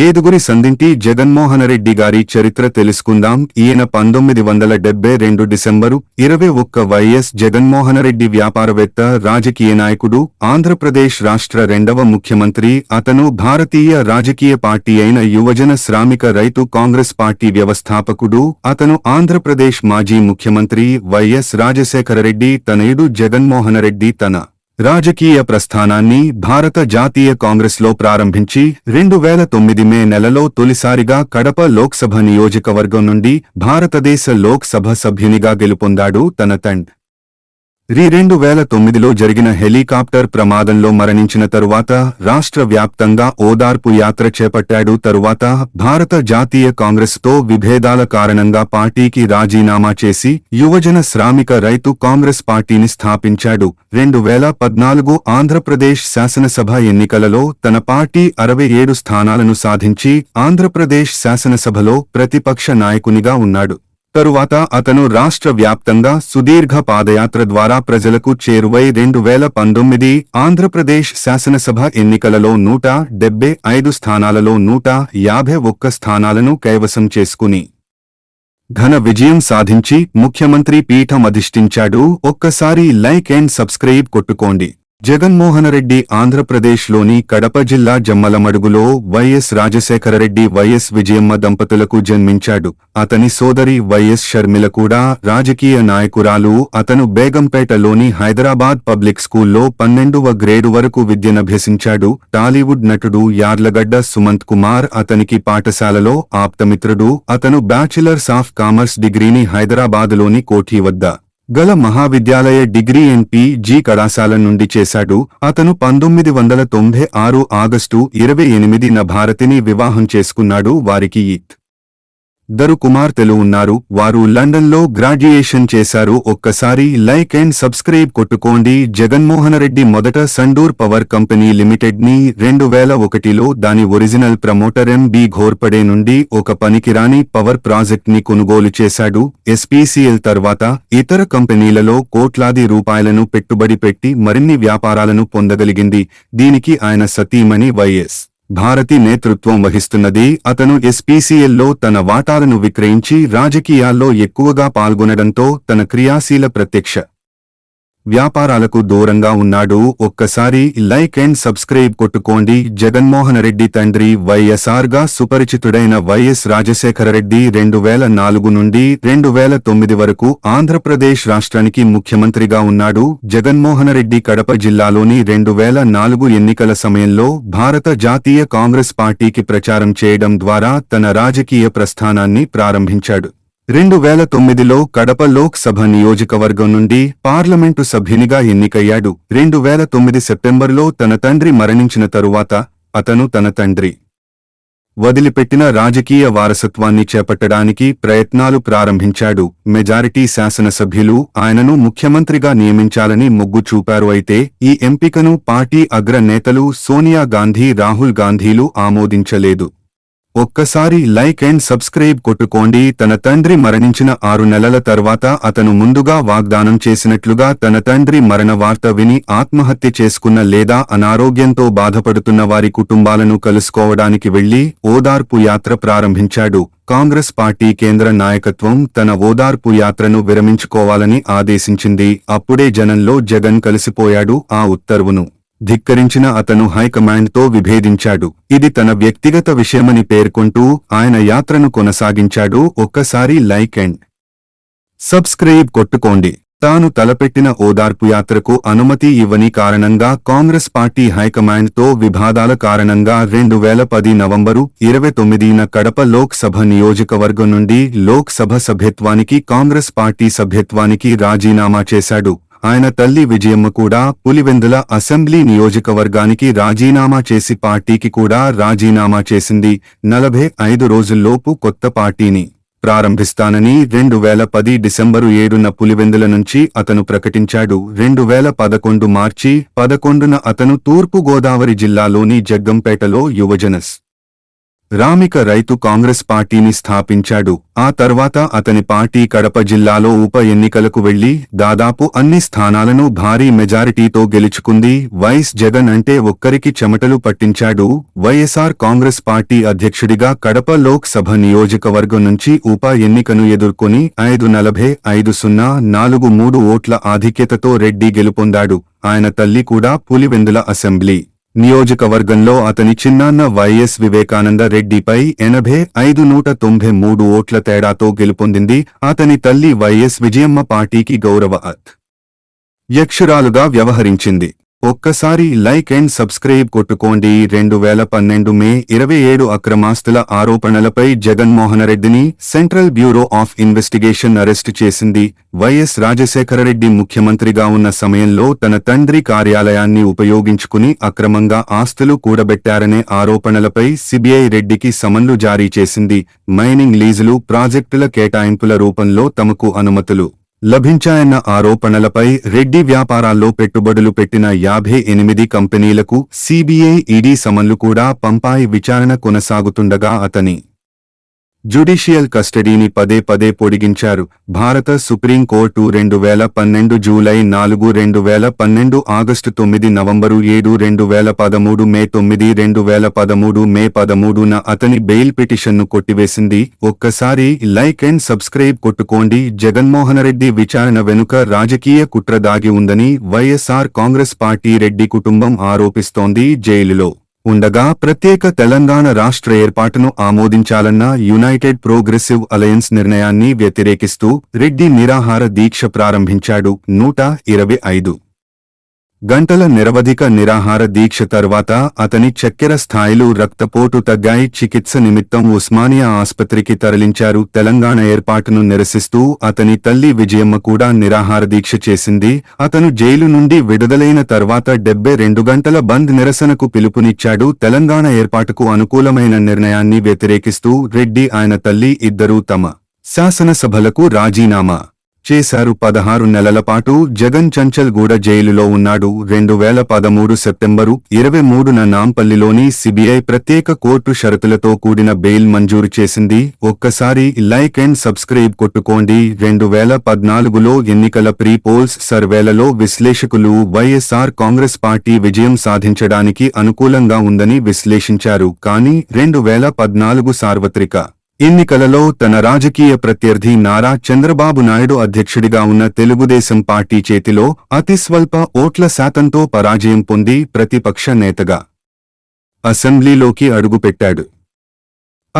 ఏదుగురి సందింటి జగన్మోహనరెడ్డి గారి చరిత్ర తెలుసుకుందాం. ఈయన పంతొమ్మిది వందల డెబ్బై రెండు డిసెంబరు ఇరవై ఒక్క వైఎస్ జగన్మోహనరెడ్డి వ్యాపారవేత్త రాజకీయ నాయకుడు ఆంధ్రప్రదేశ్ రాష్ట్ర రెండవ ముఖ్యమంత్రి అతను భారతీయ రాజకీయ పార్టీ అయిన యువజన శ్రామిక రైతు కాంగ్రెస్ పార్టీ వ్యవస్థాపకుడు అతను ఆంధ్రప్రదేశ్ మాజీ ముఖ్యమంత్రి వైఎస్ రాజశేఖరరెడ్డి తనయుడు జగన్మోహనరెడ్డి తన రాజకీయ ప్రస్థానాన్ని భారత జాతీయ కాంగ్రెస్లో ప్రారంభించి రెండు వేల తొమ్మిది మే నెలలో తొలిసారిగా కడప లోక్సభ నియోజకవర్గం నుండి భారతదేశ లోక్సభ సభ్యునిగా గెలుపొందాడు తన తండ్ రీ రెండు వేల తొమ్మిదిలో జరిగిన హెలికాప్టర్ ప్రమాదంలో మరణించిన తరువాత రాష్ట్ర వ్యాప్తంగా ఓదార్పు యాత్ర చేపట్టాడు. తరువాత భారత జాతీయ కాంగ్రెస్తో విభేదాల కారణంగా పార్టీకి రాజీనామా చేసి యువజన శ్రామిక రైతు కాంగ్రెస్ పార్టీని స్థాపించాడు. రెండు వేల పద్నాలుగు ఆంధ్రప్రదేశ్ శాసనసభ ఎన్నికలలో తన పార్టీ అరవై ఏడు స్థానాలను సాధించి ఆంధ్రప్రదేశ్ శాసనసభలో ప్రతిపక్ష నాయకునిగా ఉన్నాడు. తరువాత అతను రాష్ట్ర వ్యాప్తంగా సుదీర్ఘ పాదయాత్ర ద్వారా ప్రజలకు చేరువై రెండు వేల పంతొమ్మిది ఆంధ్రప్రదేశ్ శాసనసభ ఎన్నికలలో నూట డెబ్బై ఐదు స్థానాలలో నూట యాభై ఒక్క స్థానాలను కైవసం చేసుకుని ఘన విజయం సాధించి ముఖ్యమంత్రి పీఠం అధిష్ఠించాడు. ఒక్కసారి లైక్ అండ్ సబ్స్క్రైబ్ కొట్టుకోండి. జగన్మోహనరెడ్డి ఆంధ్రప్రదేశ్లోని కడప జిల్లా జమ్మలమడుగులో వైఎస్ రాజశేఖరరెడ్డి వైఎస్ విజయమ్మ దంపతులకు జన్మించాడు. అతని సోదరి వైఎస్ షర్మిల కూడా రాజకీయ నాయకురాలు. అతను బేగంపేటలోని హైదరాబాద్ పబ్లిక్ స్కూల్లో పన్నెండవ గ్రేడు వరకు విద్యనభ్యసించాడు టాలీవుడ్ నటుడు యార్లగడ్డ సుమంత్ కుమార్ అతనికి పాఠశాలలో ఆప్తమిత్రుడు. అతను బ్యాచిలర్స్ ఆఫ్ కామర్స్ డిగ్రీని హైదరాబాదులోని కోఠీ వద్ద గల మహావిద్యాలయ డిగ్రీ ఎన్పి జీ కళాశాల నుండి చేశాడు. అతను పంతొమ్మిది వందల తొంభై ఆరు ఆగస్టు ఇరవై ఎనిమిదిన భారతిని వివాహం చేసుకున్నాడు వారికి ఈత్. ఇద్దరు కుమార్తెలు ఉన్నారు. వారు లండన్లో గ్రాడ్యుయేషన్ చేశారు. ఒక్కసారి లైక్ అండ్ సబ్స్క్రైబ్ కొట్టుకోండి. జగన్మోహనరెడ్డి మొదట సండూర్ పవర్ కంపెనీ లిమిటెడ్ని రెండు వేల ఒకటిలో దాని original promoter M B Ghorpade నుండి ఒక పనికిరాని పవర్ ప్రాజెక్ట్ని కొనుగోలు చేశాడు. ఎస్పీసీఎల్ తర్వాత ఇతర కంపెనీలలో కోట్లాది రూపాయలను పెట్టుబడి పెట్టి మరిన్ని వ్యాపారాలను పొందగలిగింది. దీనికి ఆయన సతీమణి వైఎస్. భారతి నేతృత్వం వహిస్తున్నది. అతను ఎస్పీసీఎల్లో తన వాటాలను విక్రయించి రాజకీయాల్లో ఎక్కువగా పాల్గొనడంతో తన క్రియాశీల ప్రత్యక్ష వ్యాపారాలకు దూరంగా ఉన్నాడు. ఒక్కసారి లైక్ అండ్ సబ్స్క్రైబ్ కొట్టుకోండి. జగన్మోహనరెడ్డి తండ్రి వైఎస్ఆర్గా సుపరిచితుడైన వైఎస్ రాజశేఖరరెడ్డి రెండు వేల నాలుగు నుండి రెండు వేల తొమ్మిది వరకు ఆంధ్రప్రదేశ్ రాష్ట్రానికి ముఖ్యమంత్రిగా ఉన్నాడు. జగన్మోహనరెడ్డి కడప జిల్లాలోని రెండు వేల నాలుగు ఎన్నికల సమయంలో భారత జాతీయ కాంగ్రెస్ పార్టీకి ప్రచారం చేయడం ద్వారా తన రాజకీయ ప్రస్థానాన్ని ప్రారంభించాడు. రెండు వేల తొమ్మిదిలో కడప లోక్ సభ నియోజకవర్గం నుండి పార్లమెంటు సభ్యునిగా ఎన్నికయ్యాడు. రెండు వేల తొమ్మిది సెప్టెంబరులో తన తండ్రి మరణించిన తరువాత అతను తన తండ్రి వదిలిపెట్టిన రాజకీయ వారసత్వాన్ని చేపట్టడానికి ప్రయత్నాలు ప్రారంభించాడు. మెజారిటీ శాసనసభ్యులు ఆయనను ముఖ్యమంత్రిగా నియమించాలని మొగ్గు చూపారు. అయితే ఈ ఎంపికను పార్టీ అగ్ర నేతలు సోనియా గాంధీ రాహుల్ గాంధీలు ఆమోదించలేదు. ఒక్కసారి లైక్ అండ్ సబ్స్క్రైబ్ కొట్టుకోండి. తన తండ్రి మరణించిన ఆరు నెలల తర్వాత అతను ముందుగా వాగ్దానం చేసినట్లుగా తన తండ్రి మరణ వార్త విని ఆత్మహత్య చేసుకున్న లేదా అనారోగ్యంతో బాధపడుతున్న వారి కుటుంబాలను కలుసుకోవడానికి వెళ్ళి ఓదార్పు యాత్ర ప్రారంభించాడు. కాంగ్రెస్ పార్టీ కేంద్ర నాయకత్వం తన ఓదార్పు యాత్రను విరమించుకోవాలని ఆదేశించింది. అప్పుడే జనంలో జగన్ కలిసిపోయాడు. ఆ ఉత్తర్వును ధిక్కరించిన అతను హైకమాండ్తో విభేదించాడు. ఇది తన వ్యక్తిగత విషయమని పేర్కొంటూ ఆయన యాత్రను కొనసాగించాడు. ఒక్కసారి లైక్ అండ్ సబ్స్క్రైబ్ కొట్టుకోండి. తాను తలపెట్టిన ఓదార్పు యాత్రకు అనుమతి ఇవ్వని కారణంగా కాంగ్రెస్ పార్టీ హైకమాండ్తో విభాదాల కారణంగా రెండు వేల పది నవంబరు ఇరవై తొమ్మిదిన కడప లోక్సభ నియోజకవర్గం నుండి లోక్సభ సభ్యత్వానికి కాంగ్రెస్ పార్టీ సభ్యత్వానికి రాజీనామా చేశాడు. ఆయన తల్లి విజయమ్మ కూడా పులివెందుల అసెంబ్లీ నియోజకవర్గానికి రాజీనామా చేసి పార్టీకి కూడా రాజీనామా చేసింది. నలభై ఐదు రోజుల్లోపు కొత్త పార్టీని ప్రారంభిస్తానని రెండు వేల పది డిసెంబరు ఏడున పులివెందుల నుంచి అతను ప్రకటించాడు. రెండు వేల పదకొండు మార్చి పదకొండున అతను తూర్పు గోదావరి జిల్లాలోని జగ్గంపేటలో యువజనస్ రామిక రైతు కాంగ్రెస్ పార్టీని స్థాపించాడు. ఆ తర్వాత అతని పార్టీ కడప జిల్లాలో ఉప ఎన్నికలకు వెళ్ళి దాదాపు అన్ని స్థానాలను భారీ మెజారిటీతో గెలుచుకుంది. వైఎస్ జగన్ అంటే ఒక్కరికి చెమటలు పట్టించాడు. వైఎస్ఆర్ కాంగ్రెస్ పార్టీ అధ్యక్షుడిగా కడప లోక్సభ నియోజకవర్గం నుంచి ఉప ఎన్నికను ఎదుర్కొని ఐదు నలభై ఐదు సున్నా నాలుగు మూడు ఓట్ల ఆధిక్యతతో రెడ్డి గెలుపొందాడు. ఆయన తల్లి కూడా పులివెందుల అసెంబ్లీ. నియోజకవర్గంలో అతని చిన్నాన్న వైఎస్ వివేకానంద రెడ్డిపై ఎనభై ఐదు నూట తొంభై మూడు ఓట్ల తేడాతో గెలుపొందింది అతని తల్లి వైఎస్ విజయమ్మ పార్టీకి గౌరవ అత్ యక్షురాలుగా వ్యవహరించింది. ఒక్కసారి లైక్ అండ్ సబ్స్క్రైబ్ కొట్టుకోండి. రెండు వేల పన్నెండు మే ఇరవై ఏడు అక్రమాస్తుల ఆరోపణలపై జగన్మోహనరెడ్డిని central bureau of investigation arrest చేసింది. వైఎస్ రాజశేఖరరెడ్డి ముఖ్యమంత్రిగా ఉన్న సమయంలో తన తండ్రి కార్యాలయాన్ని ఉపయోగించుకుని అక్రమంగా ఆస్తులు కూడబెట్టారనే ఆరోపణలపై సిబిఐ రెడ్డికి సమన్లు జారీ చేసింది. మైనింగ్ లీజులు ప్రాజెక్టుల కేటాయింపుల రూపంలో తమకు అనుమతులు లభించాయన్న ఆరోపణలపై రెడ్డి వ్యాపారాల్లో పెట్టుబడులు పెట్టిన యాభై ఎనిమిది కంపెనీలకు సీబీఐ ఈడీ సమన్లు కూడా పంపాయి విచారణ కొనసాగుతుండగా అతని జ్యుడిషియల్ కస్టడీని పదే పదే పొడిగించారు. భారత సుప్రీంకోర్టు రెండు వేల పన్నెండు జూలై నాలుగు రెండు వేల పన్నెండు ఆగస్టు తొమ్మిది నవంబరు ఏడు రెండు వేల పదమూడు మే తొమ్మిది రెండు వేల పదమూడు మే పదమూడున అతని బెయిల్ పిటిషన్ను కొట్టివేసింది. ఒక్కసారి లైక్ అండ్ సబ్స్క్రైబ్ కొట్టుకోండి. జగన్మోహనరెడ్డి విచారణ వెనుక రాజకీయ కుట్ర దాగి ఉందని వైఎస్ఆర్ కాంగ్రెస్ పార్టీ రెడ్డి కుటుంబం ఆరోపిస్తోంది జైలులో. ఉండగా ప్రత్యేక తెలంగాణ రాష్ట్ర ఏర్పాటును ఆమోదించాలన్న యునైటెడ్ ప్రోగ్రెసివ్ అలయన్స్ నిర్ణయాన్ని వ్యతిరేకిస్తూ రెడ్డి నిరాహార దీక్ష ప్రారంభించాడు నూట ఇరవై ఐదు. గంటల నిరవధిక నిరాహార దీక్ష తర్వాత అతని చక్కెర స్థాయిలు రక్తపోటు తగ్గాయి. చికిత్స నిమిత్తం ఉస్మానియా ఆస్పత్రికి తరలించారు. తెలంగాణ ఏర్పాటును నిరసిస్తూ అతని తల్లి విజయమ్మ కూడా నిరాహార దీక్ష చేసింది. అతను జైలు నుండి విడుదలైన తర్వాత డెబ్బై రెండు గంటల బంద్ నిరసనకు పిలుపునిచ్చాడు. తెలంగాణ ఏర్పాటుకు అనుకూలమైన నిర్ణయాన్ని వ్యతిరేకిస్తూ రెడ్డి ఆయన తల్లి ఇద్దరూ తమ శాసనసభలకు రాజీనామా చేశారు పదహారు నెలల పాటు జగన్ చంచల్గూడ జైలులో ఉన్నాడు. రెండు వేల పదమూడు సెప్టెంబరు ఇరవై మూడున నాంపల్లిలోని సిబిఐ ప్రత్యేక కోర్టు షరతులతో కూడిన బెయిల్ మంజూరు చేసింది. ఒక్కసారి లైక్ అండ్ సబ్స్క్రైబ్ కొట్టుకోండి. రెండు వేల పద్నాలుగులో ఎన్నికల ప్రీ పోల్స్ సర్వేలలో విశ్లేషకులు వైఎస్ఆర్ కాంగ్రెస్ పార్టీ విజయం సాధించడానికి అనుకూలంగా ఉందని విశ్లేషించారు. కానీ రెండు వేల పద్నాలుగు సార్వత్రిక ఎన్నికలలో తన రాజకీయ ప్రత్యర్థి నారా చంద్రబాబు నాయుడు అధ్యక్షుడిగా ఉన్న తెలుగుదేశం పార్టీ చేతిలో అతి స్వల్ప ఓట్ల శాతంతో పరాజయం పొంది ప్రతిపక్ష నేతగా అసెంబ్లీలోకి అడుగుపెట్టాడు.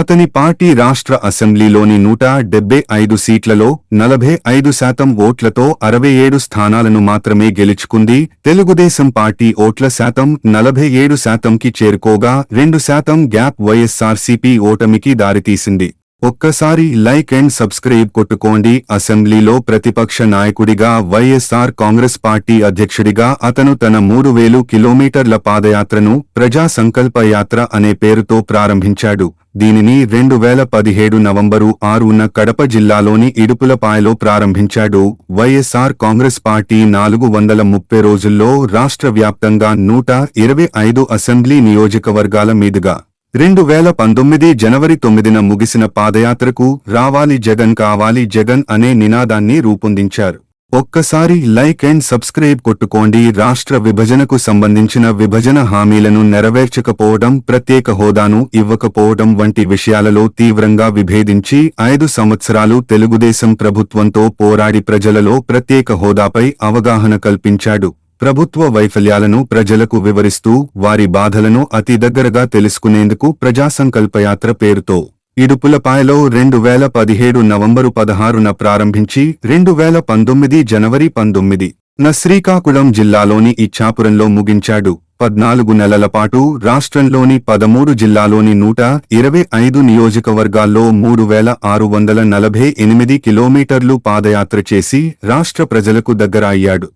అతని పార్టీ రాష్ట్ర అసెంబ్లీలోని నూట డెబ్బై ఐదు సీట్లలో నలభై ఐదు శాతం ఓట్లతో అరవై ఏడు స్థానాలను మాత్రమే గెలుచుకుంది. తెలుగుదేశం పార్టీ ఓట్ల శాతం నలభై ఏడు శాతంకి చేరుకోగా రెండు శాతం గ్యాప్ వైఎస్ఆర్సీపీ ఓటమికి దారితీసింది. ఒక్కసారి లైక్ అండ్ సబ్స్క్రైబ్ కొట్టుకోండి. అసెంబ్లీలో ప్రతిపక్ష నాయకుడిగా వైఎస్ఆర్ కాంగ్రెస్ పార్టీ అధ్యక్షుడిగా అతను తన మూడు వేలు కిలోమీటర్ల పాదయాత్రను ప్రజా సంకల్ప యాత్ర అనే పేరుతో ప్రారంభించాడు. దీనిని రెండు వేల పదిహేడు నవంబరు ఆరున కడప జిల్లాలోని ఇడుపులపాయలో ప్రారంభించాడు. వైఎస్ఆర్ కాంగ్రెస్ పార్టీ నాలుగు వందల ముప్పై రోజుల్లో రాష్ట్ర వ్యాప్తంగా నూట ఇరవై ఐదు అసెంబ్లీ నియోజకవర్గాల మీదుగా రెండు వేల పంతొమ్మిది జనవరి తొమ్మిదిన ముగిసిన పాదయాత్రకు రావాలి జగన్ కావాలి జగన్ అనే నినాదాన్ని రూపొందించారు. ఒక్కసారి లైక్ అండ్ సబ్స్క్రైబ్ కొట్టుకోండి. రాష్ట్ర విభజనకు సంబంధించిన విభజన హామీలను నెరవేర్చకపోవడం ప్రత్యేక హోదాను ఇవ్వకపోవడం వంటి విషయాలలో తీవ్రంగా విభేదించి ఐదు సంవత్సరాలు తెలుగుదేశం ప్రభుత్వంతో పోరాడి ప్రజలలో ప్రత్యేక హోదాపై అవగాహన కల్పించాడు. ప్రభుత్వ వైఫల్యాలను ప్రజలకు వివరిస్తూ వారి బాధలను అతి దగ్గరగా తెలుసుకునేందుకు ప్రజాసంకల్పయాత్ర పేరుతో ఇడుపులపాయలో రెండు వేల పదిహేడు నవంబరు పదహారున ప్రారంభించి రెండు వేల పంతొమ్మిది జనవరి పంతొమ్మిది న శ్రీకాకుళం జిల్లాలోని ఇచ్చాపురంలో ముగించాడు. పద్నాలుగు నెలల పాటు రాష్ట్రంలోని పదమూడు జిల్లాలోని నూట ఇరవై ఐదు నియోజకవర్గాల్లో మూడు వేల ఆరు వందల నలభై ఎనిమిది కిలోమీటర్లు పాదయాత్ర చేసి రాష్ట్ర ప్రజలకు దగ్గర అయ్యాడు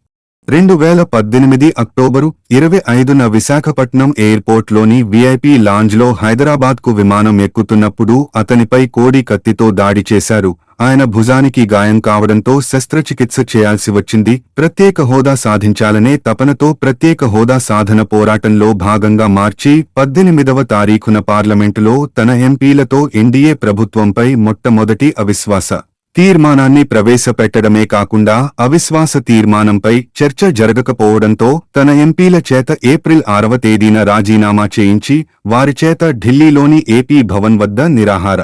రెండు వేల పద్దెనిమిది అక్టోబరు ఇరవై ఐదున విశాఖపట్నం ఎయిర్పోర్ట్లోని వీఐపీ లాంజ్లో హైదరాబాద్కు విమానం ఎక్కుతున్నప్పుడు అతనిపై కోడి కత్తితో దాడి చేశారు. ఆయన భుజానికి గాయం కావడంతో శస్త్రచికిత్స చేయాల్సి వచ్చింది. ప్రత్యేక హోదా సాధించాలనే తపనతో ప్రత్యేక హోదా సాధన పోరాటంలో భాగంగా మార్చి పద్దెనిమిదవ తారీఖున పార్లమెంటులో తన ఎంపీలతో ఎన్డీఏ ప్రభుత్వంపై మొట్టమొదటి అవిశ్వాస తీర్మానాన్ని ప్రవేశపెట్టడమే కాకుండా అవిశ్వాస తీర్మానంపై చర్చ జరగకపోవడంతో తన ఎంపీల చేత ఏప్రిల్ ఆరవ తేదీన రాజీనామా చేయించి వారి చేత ఢిల్లీలోని ఏపీ భవన్ వద్ద నిరాహార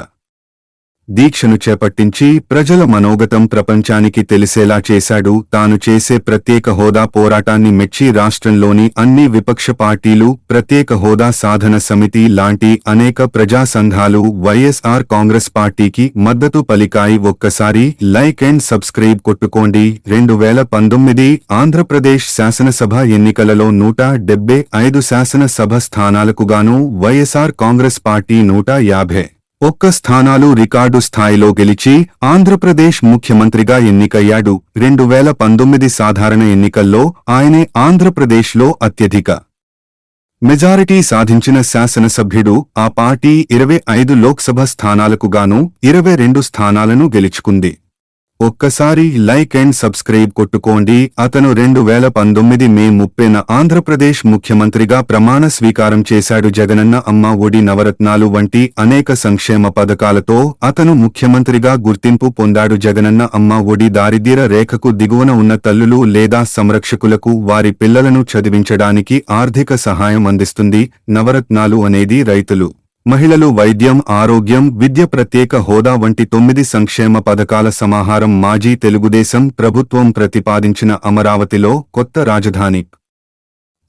దీక్షను చేపట్టించి ప్రజల మనోగతం ప్రపంచానికి తెలిసేలా చేశాడు. తాను చేసే ప్రత్యేక హోదా పోరాటాన్ని మెచ్చి రాష్ట్రంలోని అన్ని విపక్ష పార్టీలు ప్రత్యేక హోదా సాధన సమితి లాంటి అనేక ప్రజా సంఘాలు వైఎస్ఆర్ కాంగ్రెస్ పార్టీకి మద్దతు పలికాయి. ఒక్కసారి లైక్ అండ్ సబ్స్క్రైబ్ కొట్టుకోండి. రెండు వేల పంతొమ్మిది ఆంధ్రప్రదేశ్ శాసనసభ ఎన్నికలలో నూట డెబ్బై ఐదు శాసనసభ స్థానాలకుగాను వైఎస్ఆర్ కాంగ్రెస్ పార్టీ నూట యాభై ఒక్క స్థానాలు రికార్డు స్థాయిలో గెలిచి ఆంధ్రప్రదేశ్ ముఖ్యమంత్రిగా ఎన్నికయ్యాడు. రెండు వేల పంతొమ్మిది సాధారణ ఎన్నికల్లో ఆయనే ఆంధ్రప్రదేశ్లో అత్యధిక మెజారిటీ సాధించిన శాసనసభ్యుడు. ఆ పార్టీ ఇరవై ఐదు లోక్సభ స్థానాలకు గాను ఇరవై రెండు స్థానాలను గెలుచుకుంది. ఒక్కసారి లైక్ అండ్ సబ్స్క్రైబ్ కొట్టుకోండి. అతను రెండు వేల పంతొమ్మిది మే ముప్పైన ఆంధ్రప్రదేశ్ ముఖ్యమంత్రిగా ప్రమాణ స్వీకారం చేశాడు. జగనన్న అమ్మ ఒడి నవరత్నాలు వంటి అనేక సంక్షేమ పథకాలతో అతను ముఖ్యమంత్రిగా గుర్తింపు పొందాడు. జగనన్న అమ్మ ఒడి దారిద్ర్య రేఖకు దిగువన ఉన్న తల్లులు లేదా సంరక్షకులకు వారి పిల్లలను చదివించడానికి ఆర్థిక సహాయం అందిస్తుంది. నవరత్నాలు అనేది రైతులు. మహిళలు వైద్యం ఆరోగ్యం విద్య ప్రత్యేక హోదా వంటి తొమ్మిది సంక్షేమ పథకాల సమాహారం మాజీ తెలుగుదేశం ప్రభుత్వం ప్రతిపాదించిన అమరావతిలో కొత్త రాజధాని.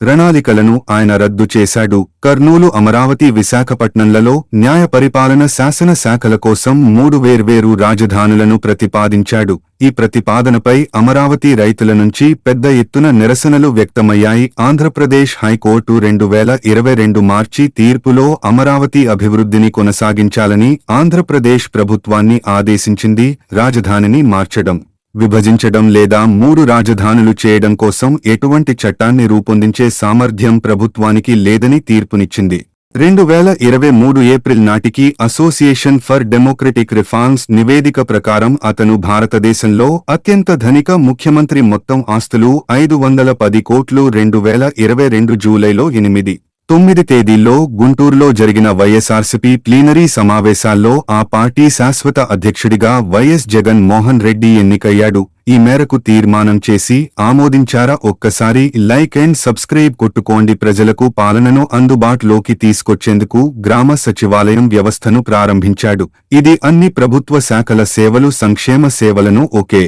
ప్రణాళికలను ఆయన రద్దు చేశాడు. కర్నూలు అమరావతి విశాఖపట్నంలలో న్యాయ పరిపాలన శాసన శాఖల కోసం మూడు వేర్వేరు రాజధానులను ప్రతిపాదించాడు. ఈ ప్రతిపాదనపై అమరావతి రైతుల నుంచి పెద్ద ఎత్తున నిరసనలు వ్యక్తమయ్యాయి. ఆంధ్రప్రదేశ్ హైకోర్టు రెండు వేల ఇరవై రెండు మార్చి తీర్పులో అమరావతి అభివృద్ధిని కొనసాగించాలని ఆంధ్రప్రదేశ్ ప్రభుత్వాన్ని ఆదేశించింది. రాజధానిని మార్చడం. విభజించడం లేదా మూడు రాజధానులు చేయడం కోసం ఎటువంటి చట్టాన్ని రూపొందించే సామర్థ్యం ప్రభుత్వానికి లేదని తీర్పునిచ్చింది. రెండు వేల ఇరవై మూడు ఏప్రిల్ నాటికి అసోసియేషన్ ఫర్ డెమోక్రటిక్ రిఫార్మ్స్ నివేదిక ప్రకారం అతను భారతదేశంలో అత్యంత ధనిక ముఖ్యమంత్రి మొత్తం ఆస్తులు ఐదు వందల పది కోట్లు రెండు వేల ఇరవై రెండు జూలైలో ఎనిమిది. తొమ్మిది తేదీల్లో గుంటూరులో జరిగిన వైఎస్ఆర్సీపీ ప్లీనరీ సమావేశాల్లో ఆ పార్టీ శాశ్వత అధ్యక్షుడిగా వైఎస్ జగన్ మోహన్ రెడ్డి ఎన్నికయ్యాడు. ఈ మేరకు తీర్మానం చేసి ఆమోదించారా? ఒక్కసారి లైక్ అండ్ సబ్స్క్రైబ్ కొట్టుకోండి. ప్రజలకు పాలనను అందుబాటులోకి తీసుకొచ్చేందుకు గ్రామ సచివాలయం వ్యవస్థను ప్రారంభించాడు. ఇది అన్ని ప్రభుత్వ శాఖల సేవలు సంక్షేమ సేవలను ఒకే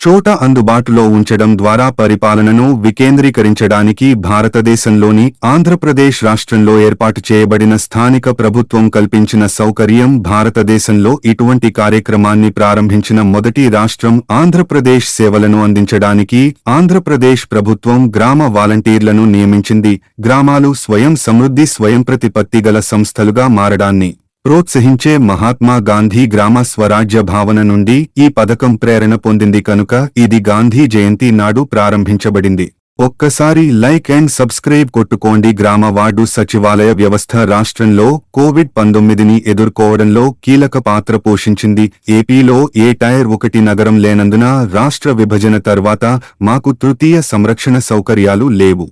చోట అందుబాటులో ఉంచడం ద్వారా పరిపాలనను వికేంద్రీకరించడానికి భారతదేశంలోని ఆంధ్రప్రదేశ్ రాష్ట్రంలో ఏర్పాటు చేయబడిన స్థానిక ప్రభుత్వం కల్పించిన సౌకర్యం భారతదేశంలో ఇటువంటి కార్యక్రమాన్ని ప్రారంభించిన మొదటి రాష్ట్రం ఆంధ్రప్రదేశ్ సేవలను అందించడానికి ఆంధ్రప్రదేశ్ ప్రభుత్వం గ్రామ వాలంటీర్లను నియమించింది. గ్రామాలు స్వయం సమృద్ధి స్వయం ప్రతిపత్తి గల సంస్థలుగా మారడాన్ని ప్రోత్సహించే మహాత్మా గాంధీ గ్రామ స్వరాజ్య భావన నుండి ఈ పథకం ప్రేరణ పొందింది కనుక ఇది గాంధీ జయంతి నాడు ప్రారంభించబడింది. ఒక్కసారి లైక్ అండ్ సబ్స్క్రైబ్ కొట్టుకోండి గ్రామ వార్డు సచివాలయ వ్యవస్థ రాష్ట్రంలో కోవిడ్ పంతొమ్మిదిని ఎదుర్కోవడంలో కీలక పాత్ర పోషించింది. ఏపీలో ఏ టైర్ ఒకటి నగరం లేనందున రాష్ట్ర విభజన తర్వాత మాకు తృతీయ సంరక్షణ సౌకర్యాలు లేవు.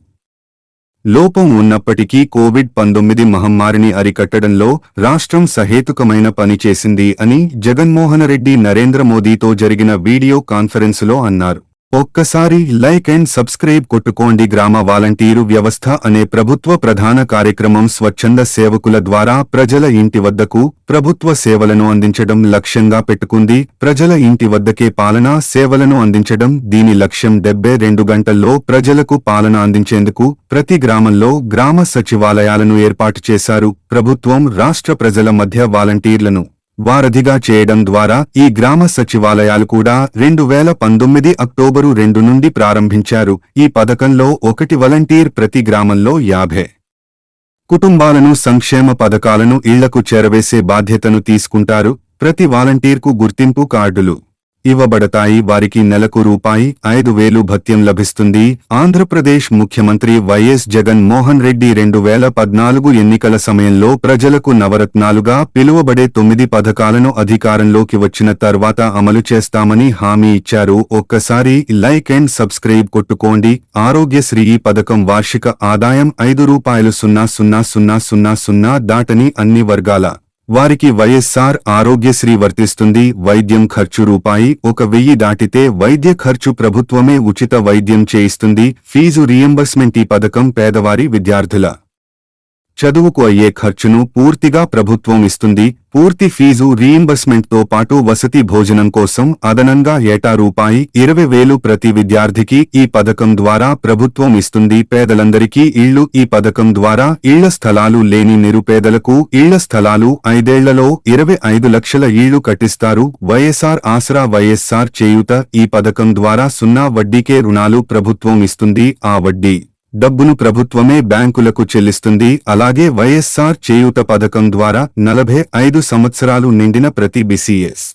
లోపం ఉన్నప్పటికీ కోవిడ్ పంతొమ్మిది మహమ్మారిని అరికట్టడంలో రాష్ట్రం సహేతుకమైన పని చేసింది అని జగన్మోహనరెడ్డి నరేంద్ర మోదీతో జరిగిన వీడియో కాన్ఫరెన్సులో అన్నారు. ఒక్కసారి లైక్ అండ్ సబ్స్క్రైబ్ కొట్టుకోండి గ్రామ వాలంటీరు వ్యవస్థ అనే ప్రభుత్వ ప్రధాన కార్యక్రమం స్వచ్ఛంద సేవకుల ద్వారా ప్రజల ఇంటి వద్దకు ప్రభుత్వ సేవలను అందించడం లక్ష్యంగా పెట్టుకుంది. ప్రజల ఇంటి వద్దకే పాలనా సేవలను అందించడం దీని లక్ష్యం డెబ్బై రెండు గంటల్లో ప్రజలకు పాలన అందించేందుకు ప్రతి గ్రామంలో గ్రామ సచివాలయాలను ఏర్పాటు చేశారు. ప్రభుత్వం రాష్ట్ర ప్రజల మధ్య వాలంటీర్లను వారధిగా చేయడం ద్వారా ఈ గ్రామ సచివాలయాలు కూడా రెండు వేల పంతొమ్మిది అక్టోబరు రెండు నుండి ప్రారంభించారు. ఈ పథకంలో ఒకటి వలంటీర్ ప్రతి గ్రామంలో యాభై కుటుంబాలను సంక్షేమ పథకాలను ఇళ్ళకు చేరవేసే బాధ్యతను తీసుకుంటారు. ప్రతి వాలంటీర్కు గుర్తింపు కార్డులు ఇవ్వబడతాయి. వారికి నెలకు రూపాయి ఐదు వేలు భత్యం లభిస్తుంది. ఆంధ్రప్రదేశ్ ముఖ్యమంత్రి వైఎస్ జగన్ మోహన్ రెడ్డి రెండు వేల పద్నాలుగు ఎన్నికల సమయంలో ప్రజలకు నవరత్నాలుగా పిలువబడే తొమ్మిది పథకాలను అధికారంలోకి వచ్చిన తర్వాత అమలు చేస్తామని హామీ ఇచ్చారు. ఒక్కసారి లైక్ అండ్ సబ్స్క్రైబ్ కొట్టుకోండి. ఆరోగ్యశ్రీ ఈ పథకం వార్షిక ఆదాయం ఐదు రూపాయలు సున్నా సున్నా సున్నా సున్నా సున్నా దాటని అన్ని వర్గాల వారికి వైఎస్ఆర్ ఆరోగ్యశ్రీ వర్తిస్తుంది. వైద్యం ఖర్చు రూపాయి ఒక వెయ్యి దాటితే వైద్య ఖర్చు ప్రభుత్వమే ఉచిత వైద్యం చేయిస్తుంది. ఫీజు రియంబర్స్మెంట్ ఈ పథకం పేదవారి విద్యార్థుల చదువుకు అయ్యే ఖర్చును పూర్తిగా ప్రభుత్వం ఇస్తుంది. పూర్తి ఫీజు రీఎంబర్స్మెంట్తో పాటు వసతి భోజనం కోసం అదనంగా ఏటా రూపాయి ఇరవై వేలు ప్రతి విద్యార్థికి ఈ పథకం ద్వారా ప్రభుత్వం ఇస్తుంది. పేదలందరికీ ఇళ్ళు ఈ పథకం ద్వారా ఇళ్ళ స్థలాలు లేని నిరుపేదలకు ఇళ్ళ స్థలాలు ఐదేళ్ళలో ఇరవై ఐదు లక్షల ఇళ్ళు కట్టిస్తారు. వైఎస్ఆర్ ఆసరా వైఎస్ఆర్ చేయూత ఈ పథకం ద్వారా సున్నా వడ్డీకే రుణాలు ప్రభుత్వం ఇస్తుంది. ఆ వడ్డీ డబ్బును ప్రభుత్వమే బ్యాంకులకు చెల్లిస్తుంది. అలాగే వైఎస్ఆర్ చేయూత పథకం ద్వారా నలభై ఐదు సంవత్సరాలు నిండిన ప్రతి BCs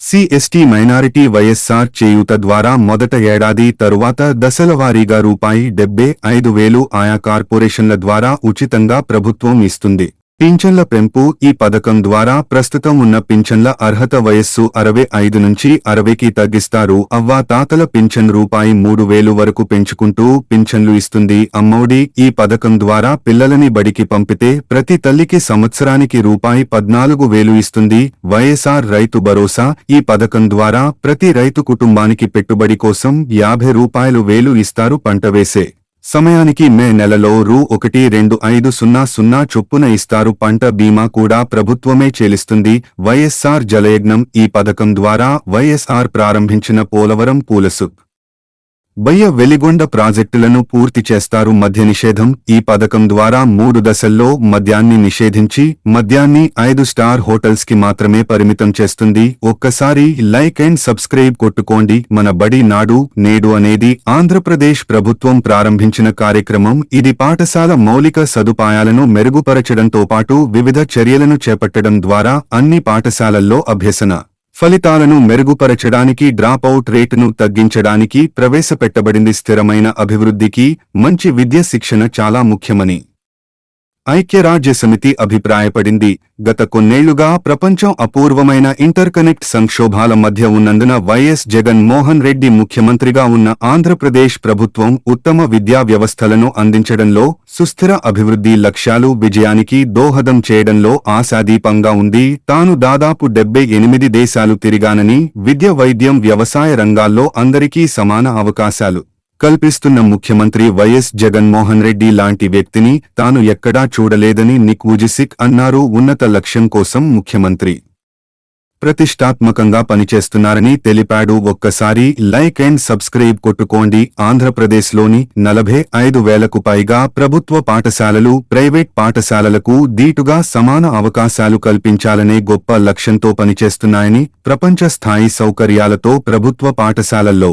SC ST minority YSR Cheyutha ద్వారా మొదట ఏడాది తరువాత దశలవారీగా రూపాయి డెబ్బై ఐదు వేలు ఆయా కార్పొరేషన్ల ద్వారా ఉచితంగా ప్రభుత్వం ఇస్తుంది. పింఛన్ల పెంపు ఈ పథకం ద్వారా ప్రస్తుతం ఉన్న పింఛన్ల అర్హత వయస్సు అరవై ఐదు నుంచి అరవైకి తగ్గిస్తారు. అవ్వా తాతల పింఛన్ రూపాయి మూడు వేలు వరకు పెంచుకుంటూ పింఛన్లు ఇస్తుంది అమ్మఒడి. ఈ పథకం ద్వారా పిల్లలని బడికి పంపితే ప్రతి తల్లికి సంవత్సరానికి రూపాయి పద్నాలుగు వేలు ఇస్తుంది. వైఎస్ఆర్ రైతు భరోసా. ఈ పథకం ద్వారా ప్రతి రైతు కుటుంబానికి పెట్టుబడి కోసం యాభై రూపాయలు వేలు ఇస్తారు పంట వేసే. సమయానికి మే నెలలో రూ ఒకటి రెండు ఐదు సున్నా సున్నా చొప్పున ఇస్తారు. పంట బీమా కూడా ప్రభుత్వమే చెల్లిస్తుంది. వైఎస్ఆర్ జలయజ్ఞం ఈ పథకం ద్వారా వైఎస్ఆర్ ప్రారంభించిన పోలవరం పూలసు బయ్య వెలిగొండ ప్రాజెక్టులను పూర్తి చేస్తారు మద్య నిషేధం. ఈ పథకం ద్వారా మూడు దశల్లో మద్యాన్ని నిషేధించి మద్యాన్ని ఐదు స్టార్ హోటల్స్కి మాత్రమే పరిమితం చేస్తుంది. ఒక్కసారి లైక్ అండ్ సబ్స్క్రైబ్ కొట్టుకోండి. మన బడి నాడు నేడు అనేది ఆంధ్రప్రదేశ్ ప్రభుత్వం ప్రారంభించిన కార్యక్రమం. ఇది పాఠశాల మౌలిక సదుపాయాలను మెరుగుపరచడంతో పాటు వివిధ చర్యలను చేపట్టడం ద్వారా అన్ని పాఠశాలల్లో అభ్యసన ఫలితాలను మెరుగుపరచడానికి డ్రాపౌట్ రేటును తగ్గించడానికి ప్రవేశపెట్టబడింది స్థిరమైన అభివృద్ధికి మంచి విద్య శిక్షణ చాలా ముఖ్యమని. ఐక్యరాజ్యసమితి అభిప్రాయపడింది. గత కొన్నేళ్ళుగా ప్రపంచం అపూర్వమైన ఇంటర్కనెక్ట్ సంక్షోభాల మధ్య ఉన్నందున వైఎస్ జగన్ మోహన్ రెడ్డి ముఖ్యమంత్రిగా ఉన్న ఆంధ్రప్రదేశ్ ప్రభుత్వం ఉత్తమ విద్యా వ్యవస్థలను అందించడంలో సుస్థిర అభివృద్ధి లక్ష్యాలు విజయానికి దోహదం చేయడంలో ఆశాదీపంగా ఉంది. తాను దాదాపు డెబ్బై ఎనిమిది దేశాలు తిరిగానని విద్య వైద్యం వ్యవసాయ రంగాల్లో అందరికీ సమాన అవకాశాలు. కల్పిస్తున్న ముఖ్యమంత్రి వైఎస్ జగన్మోహన్ రెడ్డి లాంటి వ్యక్తిని తాను ఎక్కడా చూడలేదని నిక్ అన్నారు ఉన్నత లక్ష్యం కోసం ముఖ్యమంత్రి. ప్రతిష్టాత్మకంగా పనిచేస్తున్నారని తెలిపాడు. ఒక్కసారి లైక్ అండ్ సబ్స్క్రైబ్ కొట్టుకోండి. ఆంధ్రప్రదేశ్లోని నలభై ఐదు వేలకు పైగా ప్రభుత్వ పాఠశాలలు ప్రైవేట్ పాఠశాలలకు దీటుగా సమాన అవకాశాలు కల్పించాలనే గొప్ప లక్ష్యంతో పనిచేస్తున్నాయని ప్రపంచ స్థాయి సౌకర్యాలతో ప్రభుత్వ పాఠశాలల్లో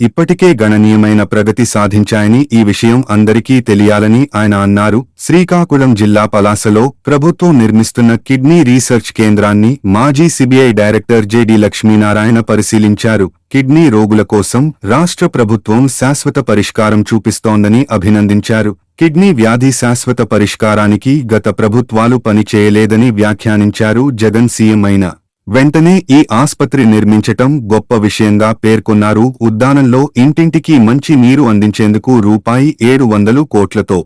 ఇప్పటికే గణనీయమైన ప్రగతి సాధించాయని ఈ విషయం అందరికీ తెలియాలని ఆయన అన్నారు. శ్రీకాకుళం జిల్లా పలాసలో ప్రభుత్వం నిర్మిస్తున్న కిడ్నీ రీసెర్చ్ కేంద్రాన్ని మాజీ సిబిఐ డైరెక్టర్ జేడి లక్ష్మీనారాయణ పరిశీలించారు. కిడ్నీ రోగుల కోసం రాష్ట్ర ప్రభుత్వం శాశ్వత పరిష్కారం చూపిస్తోందని అభినందించారు. కిడ్నీ వ్యాధి శాశ్వత పరిష్కారానికి గత ప్రభుత్వాలు పనిచేయలేదని వ్యాఖ్యానించారు జగన్ సీఎం అయిన వెంటనే ఈ ఆస్పత్రి నిర్మించటం గొప్ప విషయంగా పేర్కొన్నారు. ఉద్దానంలో ఇంటింటికి మంచి నీరు అందించేందుకు రూపాయి ఏడు వందలు కోట్లతో.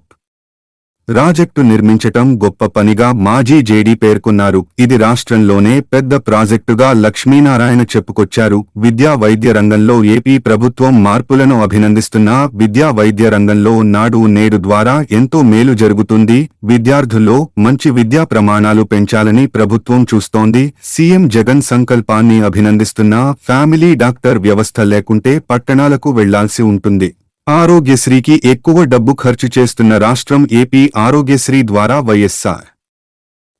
ప్రాజెక్టు నిర్మించటం గొప్ప పనిగా మాజీ జేడీ పేర్కొన్నారు. ఇది రాష్ట్రంలోనే పెద్ద ప్రాజెక్టుగా లక్ష్మీనారాయణ చెప్పుకొచ్చారు. విద్యా వైద్య రంగంలో ఏపీ ప్రభుత్వం మార్పులను అభినందిస్తున్నా విద్యా వైద్య రంగంలో నాడు నేడు ద్వారా ఎంతో మేలు జరుగుతుంది. విద్యార్థుల్లో మంచి విద్యా ప్రమాణాలు పెంచాలని ప్రభుత్వం చూస్తోంది. సీఎం జగన్ సంకల్పాన్ని అభినందిస్తున్నా ఫ్యామిలీ డాక్టర్ వ్యవస్థ లేకుంటే పట్టణాలకు వెళ్ళాల్సి ఉంటుంది. ఆరోగ్యశ్రీకి ఎక్కువ డబ్బు ఖర్చు చేస్తున్న రాష్ట్రం ఏపీ ఆరోగ్యశ్రీ ద్వారా వైఎస్ఆర్.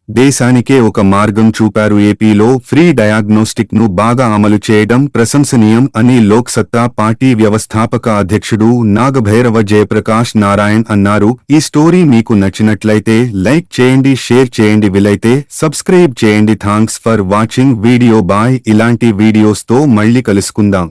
దేశానికే ఒక మార్గం చూపారు ఏపీలో ఫ్రీ డయాగ్నోస్టిక్ను బాగా అమలు చేయడం ప్రశంసనీయం అని లోక్సత్తా పార్టీ వ్యవస్థాపక అధ్యక్షుడు నాగభైరవ జయప్రకాష్ నారాయణ్ అన్నారు. ఈ స్టోరీ మీకు నచ్చినట్లయితే లైక్ చేయండి షేర్ చేయండి వీలైతే సబ్స్క్రైబ్ చేయండి. Thanks for watching. Video bye. ఇలాంటి వీడియోస్తో మళ్ళీ కలుసుకుందాం.